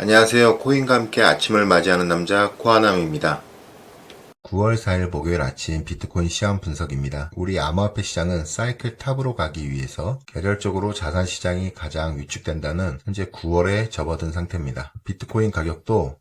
안녕하세요. 코인과 함께 아침을 맞이하는 남자 코아남입니다. 9월 4일 목요일 아침 비트코인 시황 분석입니다. 우리 암호화폐 시장은 사이클 탑으로 가기 위해서 계절적으로 자산 시장이 가장 위축된다는 현재 9월에 접어든 상태입니다. 비트코인 가격도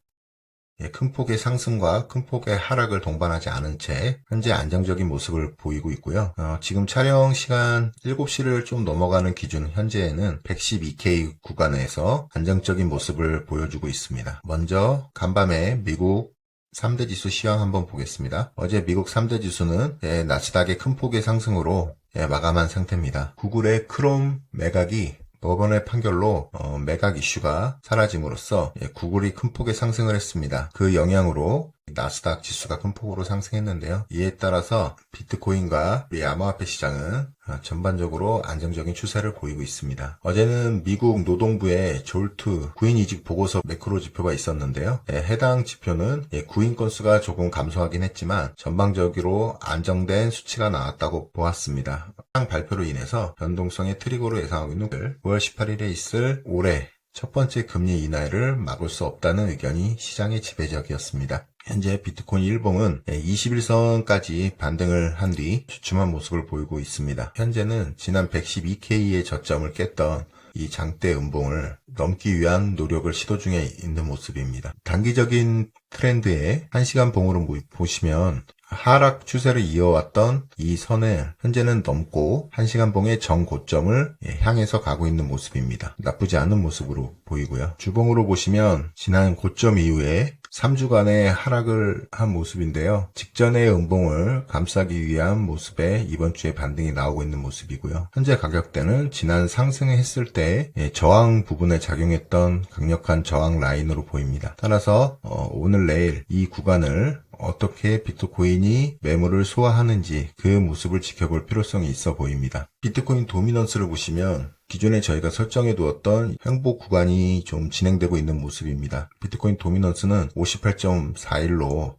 예, 큰 폭의 상승과 큰 폭의 하락을 동반하지 않은 채 현재 안정적인 모습을 보이고 있고요. 어, 지금 촬영 시간 7시를 좀 넘어가는 기준 현재에는 112K 구간에서 안정적인 모습을 보여주고 있습니다. 먼저 간밤에 미국 3대 지수 시황 한번 보겠습니다. 어제 미국 3대 지수는 예, 나스닥의 큰 폭의 상승으로 예, 마감한 상태입니다. 구글의 크롬 매각이 법원의 판결로 어, 매각 이슈가 사라짐으로써 예, 구글이 큰 폭의 상승을 했습니다. 그 영향으로 나스닥 지수가 큰 폭으로 상승했는데요. 이에 따라서 비트코인과 우리 암호화폐 시장은 어, 전반적으로 안정적인 추세를 보이고 있습니다. 어제는 미국 노동부의 졸트 구인 이직 보고서 매크로 지표가 있었는데요. 예, 해당 지표는 예, 구인 건수가 조금 감소하긴 했지만 전방적으로 안정된 수치가 나왔다고 보았습니다. 해당 발표로 인해서 변동성의 트리거로 예상하고 있는 9월 18일에 있을 올해 첫 번째 금리 인하를 막을 수 없다는 의견이 시장의 지배적이었습니다. 현재 비트코인 일봉은 21선까지 반등을 한 뒤 주춤한 모습을 보이고 있습니다. 현재는 지난 112K의 저점을 깼던 이 장대 음봉을 넘기 위한 노력을 시도 중에 있는 모습입니다. 단기적인 트렌드의 1시간 봉으로 모- 보시면 하락 추세를 이어왔던 이 선을 현재는 넘고 1시간 봉의 정고점을 예, 향해서 가고 있는 모습입니다. 나쁘지 않은 모습으로 보이고요. 주봉으로 보시면 지난 고점 이후에 3주간의 하락을 한 모습인데요. 직전의 음봉을 감싸기 위한 모습에 이번 주에 반등이 나오고 있는 모습이고요. 현재 가격대는 지난 상승했을 때 예, 저항 부분에 작용했던 강력한 저항 라인으로 보입니다. 따라서 어, 오늘 내일 이 구간을 어떻게 비트코인이 매물을 소화하는지 그 모습을 지켜볼 필요성이 있어 보입니다. 비트코인 도미넌스를 보시면 기존에 저희가 설정해 두었던 횡보 구간이 좀 진행되고 있는 모습입니다. 비트코인 도미넌스는 58.41로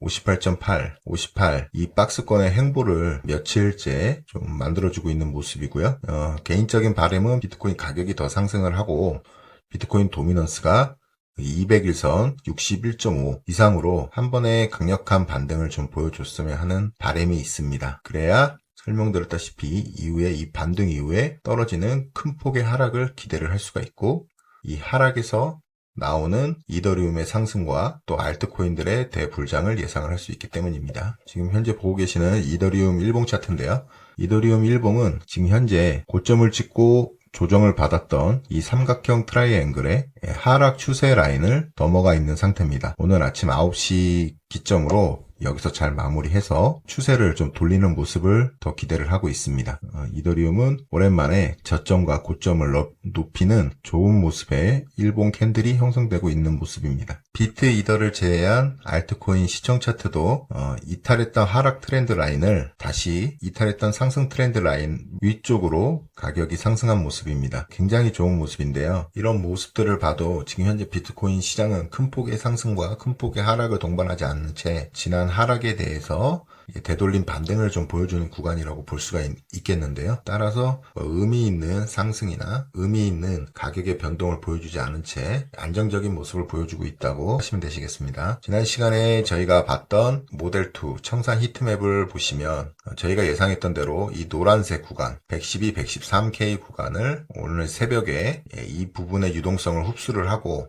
58.8, 58, 이 박스권의 행보를 며칠째 좀 만들어주고 있는 모습이고요. 어, 개인적인 바람은 비트코인 가격이 더 상승을 하고 비트코인 도미넌스가 200일선 61.5 이상으로 한 번에 강력한 반등을 좀 보여줬으면 하는 바람이 있습니다. 그래야 설명드렸다시피 이후에 이 반등 이후에 떨어지는 큰 폭의 하락을 기대를 할 수가 있고 이 하락에서 나오는 이더리움의 상승과 또 알트코인들의 대불장을 예상을 할 수 있기 때문입니다. 지금 현재 보고 계시는 이더리움 일봉 차트인데요. 이더리움 일봉은 지금 현재 고점을 찍고 조정을 받았던 이 삼각형 트라이앵글의 하락 추세 라인을 넘어가 있는 상태입니다. 오늘 아침 9시 기점으로 여기서 잘 마무리해서 추세를 좀 돌리는 모습을 더 기대를 하고 있습니다. 어, 이더리움은 오랜만에 저점과 고점을 너- 높이는 좋은 모습의 일본 캔들이 형성되고 있는 모습입니다. 비트 이더를 제외한 알트코인 시청 차트도 어, 이탈했던 하락 트렌드 라인을 다시 이탈했던 상승 트렌드 라인 위쪽으로 가격이 상승한 모습입니다. 굉장히 좋은 모습인데요. 이런 모습들을 봐도 지금 현재 비트코인 시장은 큰 폭의 상승과 큰 폭의 하락을 동반하지 않는 채 지난 하락에 대해서 되돌림 반등을 좀 보여주는 구간이라고 볼 수가 있, 겠는데요 따라서 뭐 의미 있는 상승이나 의미 있는 가격의 변동을 보여주지 않은 채 안정적인 모습을 보여주고 있다고 하시면 되시겠습니다. 지난 시간에 저희가 봤던 모델2 청산 히트맵을 보시면 어, 저희가 예상했던 대로 이 노란색 구간 112, 113K 구간을 오늘 새벽에 예, 이 부분의 유동성을 흡수를 하고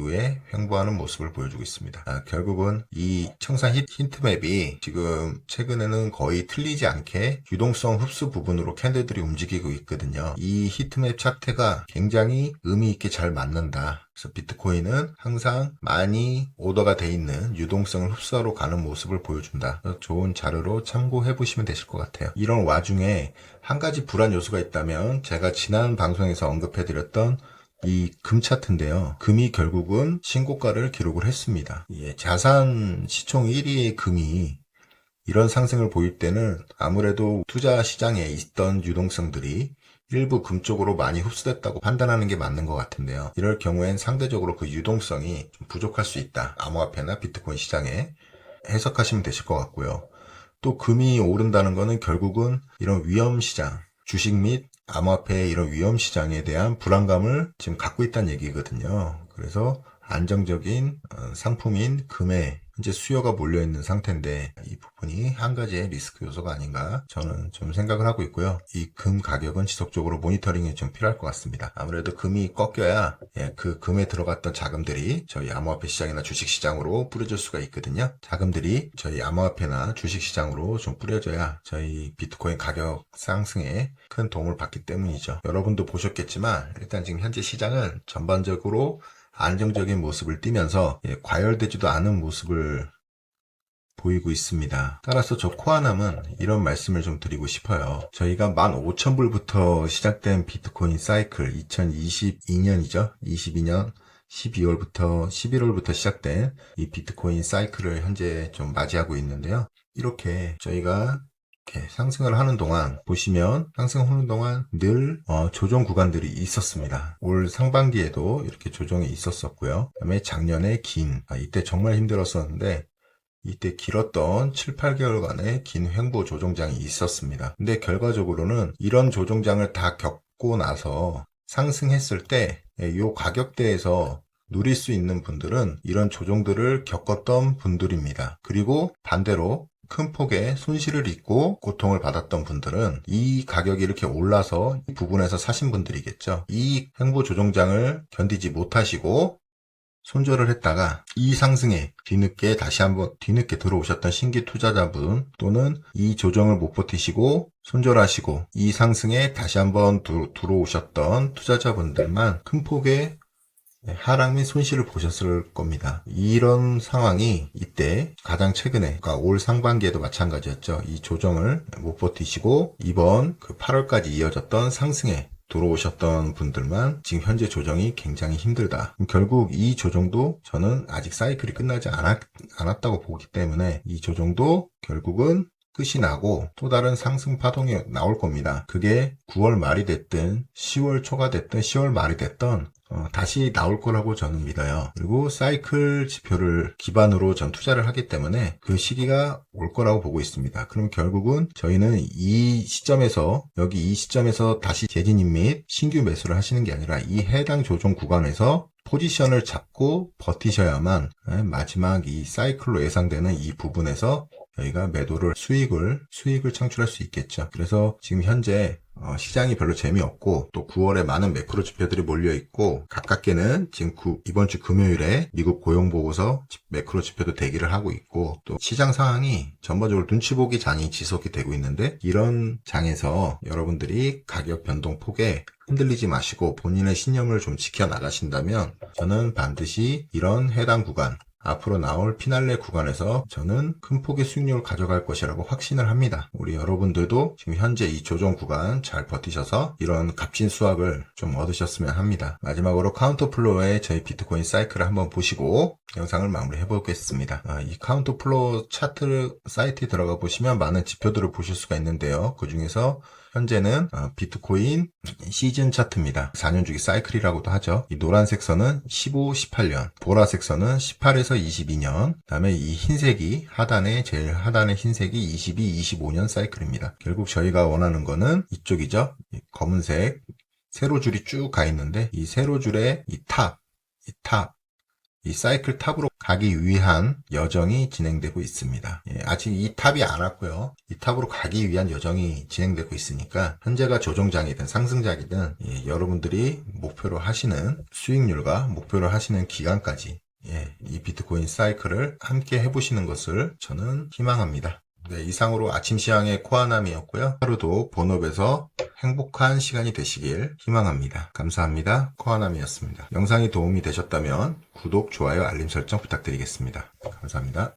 이후에 횡보하는 모습을 보여주고 있습니다. 아, 결국은 이 청산 히- 힌트맵이 지금 최근에는 거의 틀리지 않게 유동성 흡수 부분으로 캔들들이 움직이고 있거든요. 이 히트맵 차트가 굉장히 의미 있게 잘 맞는다. 그래서 비트코인은 항상 많이 오더가 돼 있는 유동성을 흡수하러 가는 모습을 보여준다. 좋은 자료로 참고해 보시면 되실 것 같아요. 이런 와중에 한 가지 불안 요소가 있다면 제가 지난 방송에서 언급해 드렸던 이 금 차트인데요. 금이 결국은 신고가를 기록을 했습니다. 예, 자산 시총 1위의 금이 이런 상승을 보일 때는 아무래도 투자 시장에 있던 유동성들이 일부 금 쪽으로 많이 흡수됐다고 판단하는 게 맞는 것 같은데요. 이럴 경우엔 상대적으로 그 유동성이 좀 부족할 수 있다. 암호화폐나 비트코인 시장에 해석하시면 되실 것 같고요. 또 금이 오른다는 거는 결국은 이런 위험 시장, 주식 및 암호화폐의 이런 위험 시장에 대한 불안감을 지금 갖고 있다는 얘기거든요. 그래서 안정적인 어, 상품인 금에 현재 수요가 몰려 있는 상태인데 이 부분이 한 가지의 리스크 요소가 아닌가 저는 좀 생각을 하고 있고요. 이 금 가격은 지속적으로 모니터링이 좀 필요할 것 같습니다. 아무래도 금이 꺾여야 예, 그 금에 들어갔던 자금들이 저희 암호화폐 시장이나 주식 시장으로 뿌려질 수가 있거든요. 자금들이 저희 암호화폐나 주식 시장으로 좀 뿌려져야 저희 비트코인 가격 상승에 큰 도움을 받기 때문이죠. 여러분도 보셨겠지만 일단 지금 현재 시장은 전반적으로 안정적인 모습을 띠면서 예, 과열되지도 않은 모습을 보이고 있습니다. 따라서 저 코아남은 이런 말씀을 좀 드리고 싶어요. 저희가 15,000불부터 시작된 비트코인 사이클 2022년이죠. 22년 12월부터 11월부터 시작된 이 비트코인 사이클을 현재 좀 맞이하고 있는데요. 이렇게 저희가 이렇게 상승을 하는 동안 보시면 상승하는 동안 늘 어, 조정 구간들이 있었습니다. 올 상반기에도 이렇게 조정이 있었었고요. 그다음에 작년에 긴 아, 이때 정말 힘들었었는데 이때 길었던 7, 8개월간의 긴 횡보 조정장이 있었습니다. 근데 결과적으로는 이런 조정장을 다 겪고 나서 상승했을 때 이 가격대에서 누릴 수 있는 분들은 이런 조정들을 겪었던 분들입니다. 그리고 반대로 큰 폭의 손실을 입고 고통을 받았던 분들은 이 가격이 이렇게 올라서 이 부분에서 사신 분들이겠죠. 이 횡보 조정장을 견디지 못하시고 손절을 했다가 이 상승에 뒤늦게 다시 한번 뒤늦게 들어오셨던 신규 투자자분 또는 이 조정을 못 버티시고 손절하시고 이 상승에 다시 한번 두- 들어오셨던 투자자분들만 큰 폭의 하락 및 손실을 보셨을 겁니다. 이런 상황이 이때 가장 최근에, 그러니까 올 상반기에도 마찬가지였죠. 이 조정을 못 버티시고 이번 그 8월까지 이어졌던 상승에 들어오셨던 분들만 지금 현재 조정이 굉장히 힘들다. 결국 이 조정도 저는 아직 사이클이 끝나지 않았, 않았다고 보기 때문에 이 조정도 결국은 끝이 나고 또 다른 상승 파동이 나올 겁니다. 그게 9월 말이 됐든 10월 초가 됐든 10월 말이 됐든 어, 다시 나올 거라고 저는 믿어요. 그리고 사이클 지표를 기반으로 전 투자를 하기 때문에 그 시기가 올 거라고 보고 있습니다. 그럼 결국은 저희는 이 시점에서 여기 이 시점에서 다시 재진입 및 신규 매수를 하시는 게 아니라 이 해당 조정 구간에서 포지션을 잡고 버티셔야만 예, 마지막 이 사이클로 예상되는 이 부분에서 저희가 매도를 수익을 수익을 창출할 수 있겠죠. 그래서 지금 현재 어, 시장이 별로 재미없고 또 9월에 많은 매크로 지표들이 몰려 있고 가깝게는 지금 구- 이번 주 금요일에 미국 고용 보고서 지- 매크로 지표도 대기를 하고 있고 또 시장 상황이 전반적으로 눈치 보기 장이 지속이 되고 있는데 이런 장에서 여러분들이 가격 변동 폭에 흔들리지 마시고 본인의 신념을 좀 지켜 나가신다면 저는 반드시 이런 해당 구간 앞으로 나올 피날레 구간에서 저는 큰 폭의 수익률을 가져갈 것이라고 확신을 합니다. 우리 여러분들도 지금 현재 이 조정 구간 잘 버티셔서 이런 값진 수확을 좀 얻으셨으면 합니다. 마지막으로 카운터 플로어의 저희 비트코인 사이클을 한번 보시고 영상을 마무리해 보겠습니다. 아, 이 카운터 플로어 차트 사이트에 들어가 보시면 많은 지표들을 보실 수가 있는데요. 그 중에서 현재는 어, 비트코인 시즌 차트입니다. 4년 주기 사이클이라고도 하죠. 이 노란색 선은 15, 18년, 보라색 선은 18에서 22년, 그다음에 이 흰색이 하단에 제일 하단의 흰색이 22, 25년 사이클입니다. 결국 저희가 원하는 거는 이쪽이죠. 이 검은색 세로 줄이 쭉 가 있는데 이 세로 줄의 이 탑, 이 탑, 이 사이클 탑으로 가기 위한 여정이 진행되고 있습니다. 예, 아직 이 탑이 안 왔고요. 이 탑으로 가기 위한 여정이 진행되고 있으니까 현재가 조정장이든 상승장이든 예, 여러분들이 목표로 하시는 수익률과 목표로 하시는 기간까지 예, 이 비트코인 사이클을 함께 해보시는 것을 저는 희망합니다. 네, 이상으로 아침 시황의 코아남이었고요. 하루도 본업에서 행복한 시간이 되시길 희망합니다. 감사합니다. 코아남이었습니다. 영상이 도움이 되셨다면 구독, 좋아요, 알림 설정 부탁드리겠습니다. 감사합니다.